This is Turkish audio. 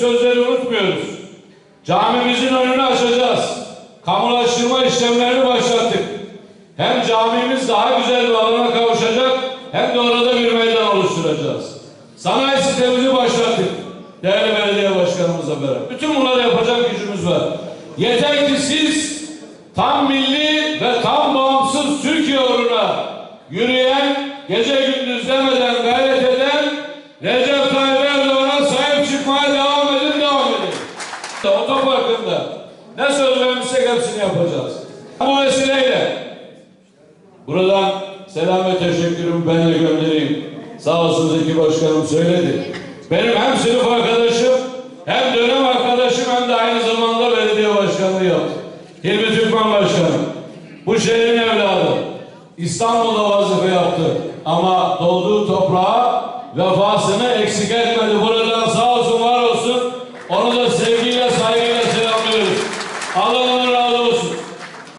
Sözleri unutmuyoruz. Camimizin önünü açacağız. Kamulaştırma işlemlerini başlattık. Hem camimiz daha güzel bir alana kavuşacak hem de orada bir meydan oluşturacağız. Sanayi sitemizi başlattık. Değerli belediye başkanımızla beraber. Bütün bunları yapacak gücümüz var. Yeter ki siz tam milli ve tam bağımsız Türkiye uğruna yürüyen, gece gündüz demeden gayret eden Recep Otoparkında ne söz vermişsek hepsini yapacağız. Bu vesileyle buradan selam ve teşekkürümü ben de göndereyim. Sağ olsun Zeki Başkanım söyledi. Benim hem sınıf arkadaşım hem dönem arkadaşım hem de aynı zamanda belediye başkanlığı yaptı. Hilmi Türkmen Başkanım. Bu şehrin evladı. İstanbul'da vazife yaptı. Ama doğduğu toprağa vefasını eksik etmedi. Buradan sağ olsun var olsun. Onu da sevgiyle saygıyla selamlıyoruz. Allah ondan razı olsun.